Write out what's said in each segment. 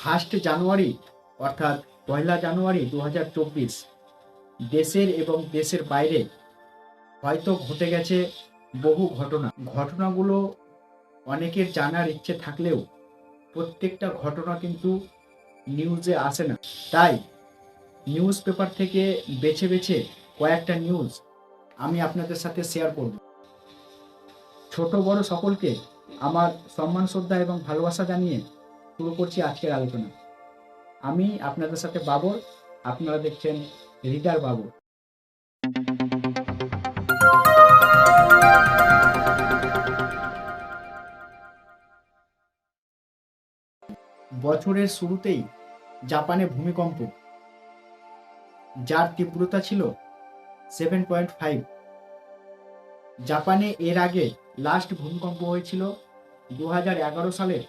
First January অর্থাৎ পয়লা জানুয়ারি দু হাজার চব্বিশ, দেশের এবং দেশের বাইরে হয়তো ঘটে গেছে বহু ঘটনা। ঘটনাগুলো অনেকের জানার ইচ্ছে থাকলেও প্রত্যেকটা ঘটনা কিন্তু নিউজে আসে না। তাই নিউজ পেপার থেকে বেছে বেছে কয়েকটা নিউজ আমি আপনাদের সাথে শেয়ার করব। ছোট বড় সকলকে আমার সম্মান, শ্রদ্ধা এবং ভালোবাসা জানিয়ে শুরু করছি আজকের আলোচনা। আমি আপনাদের সাথে বাবর, আপনারা দেখছেন রিডার বাবর। বছরের শুরুতেই জাপানে ভূমিকম্প, যার তীব্রতা ছিল সেভেন পয়েন্ট ফাইভ। জাপানে এর আগে লাস্ট ভূমিকম্প হয়েছিল দু এগারো সালের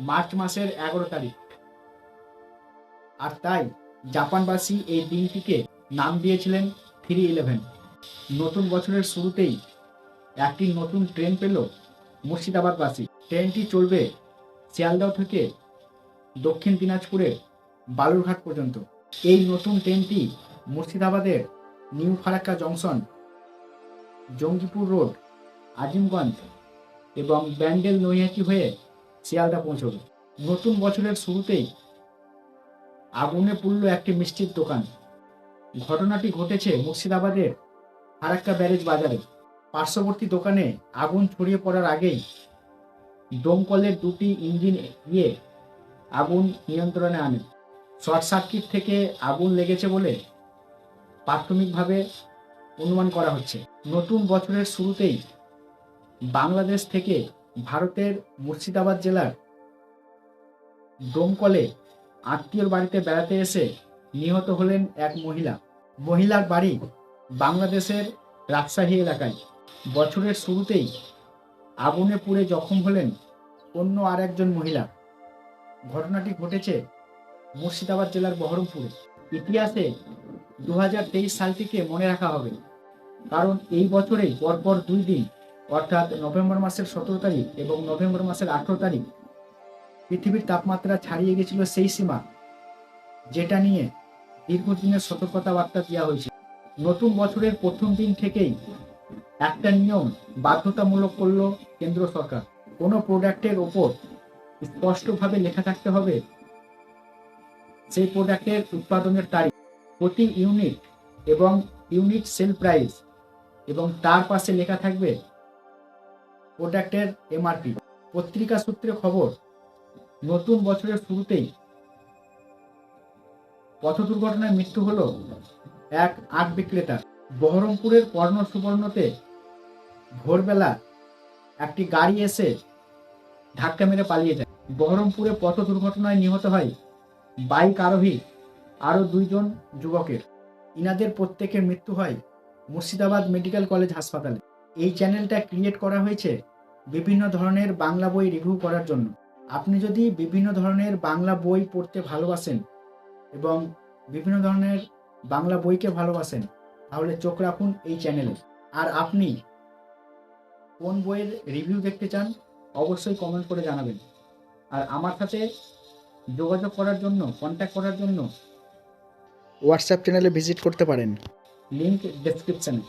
মার্চ মাসের এগারো তারিখ। আর তাই জাপানবাসী এই দিনটিকে নাম দিয়েছিলেন থ্রি ইলেভেন। নতুন বছরের শুরুতেই একটি নতুন ট্রেন পেল মুর্শিদাবাদবাসী। ট্রেনটি চলবে শিয়ালদহ থেকে দক্ষিণ দিনাজপুরের বালুরঘাট পর্যন্ত। এই নতুন ট্রেনটি মুর্শিদাবাদের new Farakka junction, Jangipur road, Azimganj এবং ব্যান্ডেল নৈহাটি হয়ে শিয়ালদা পৌঁছবে। নতুন বছরের শুরুতেই আগুনে পুড়ল একটি মিষ্টির দোকান। ঘটনাটি ঘটেছে মুর্শিদাবাদের ফারাক্কা ব্যারেজ বাজারে। পার্শ্ববর্তী দোকানে আগুন ছড়িয়ে পড়ার আগেই দমকলের দুটি ইঞ্জিন গিয়ে আগুন নিয়ন্ত্রণে আনে। শর্ট সার্কিট থেকে আগুন লেগেছে বলে প্রাথমিকভাবে অনুমান করা হচ্ছে। নতুন বছরের শুরুতেই বাংলাদেশ থেকে ভারতের মুর্শিদাবাদ জেলার দমকলে আত্মীয়র বাড়িতে বেড়াতে এসে নিহত হলেন এক মহিলা। মহিলার বাড়ি বাংলাদেশের রাজশাহী এলাকায়। বছরের শুরুতেই আগুনে পুড়ে জখম হলেন অন্য আর একজন মহিলা। ঘটনাটি ঘটেছে মুর্শিদাবাদ জেলার বহরমপুরে। ইতিহাসে দু হাজার তেইশ সালটিকে মনে রাখা হবে, কারণ এই বছরেই পরপর দুই দিন অর্থাৎ নভেম্বর মাসের সতেরো তারিখ এবং নভেম্বর মাসের আঠেরো তারিখ পৃথিবীর তাপমাত্রা ছাড়িয়ে গেছিল সেই সীমা, যেটা নিয়ে দীর্ঘদিনের সতর্কতা বার্তা দেওয়া হয়েছে। নতুন বছরের প্রথম দিন থেকেই একটা নিয়ম বাধ্যতামূলক করল কেন্দ্র সরকার। কোনো প্রোডাক্টের ওপর স্পষ্টভাবে লেখা থাকতে হবে, সেই প্রোডাক্টের উৎপাদনের তারিখ, প্রতি ইউনিট এবং ইউনিট সেল প্রাইস এবং তার পাশে লেখা থাকবে প্রোডাক্টের এমআরপি। পত্রিকা সূত্রে খবর, নতুন বছরের শুরুতেই পথ দুর্ঘটনায় মৃত্যু হল এক আট বিক্রেতা। বহরমপুরের কর্ণ সুবর্ণতে ভোরবেলা একটি গাড়ি এসে ধাক্কা মেরে পালিয়ে যায়। বহরমপুরে পথ দুর্ঘটনায় নিহত হয় বাইক আরোহী, আরও দুইজন যুবকের। ইনাদের প্রত্যেকের মৃত্যু হয় মুর্শিদাবাদ মেডিকেল কলেজ হাসপাতালে। এই চ্যানেলটা ক্রিয়েট করা হয়েছে বিভিন্ন ধরনের বাংলা বই রিভিউ করার জন্য। আপনি যদি বিভিন্ন ধরনের বাংলা বই পড়তে ভালোবাসেন এবং বিভিন্ন ধরনের বাংলা বইকে ভালোবাসেন, তাহলে চোখ রাখুন এই চ্যানেলে। আর আপনি কোন বইয়ের রিভিউ দেখতে চান, অবশ্যই কমেন্ট করে জানাবেন। আর আমার সাথে যোগাযোগ করার জন্য কন্ট্যাক্ট করার জন্য হোয়াটসঅ্যাপ চ্যানেলে ভিজিট করতে পারেন। লিংক ডেসক্রিপশানে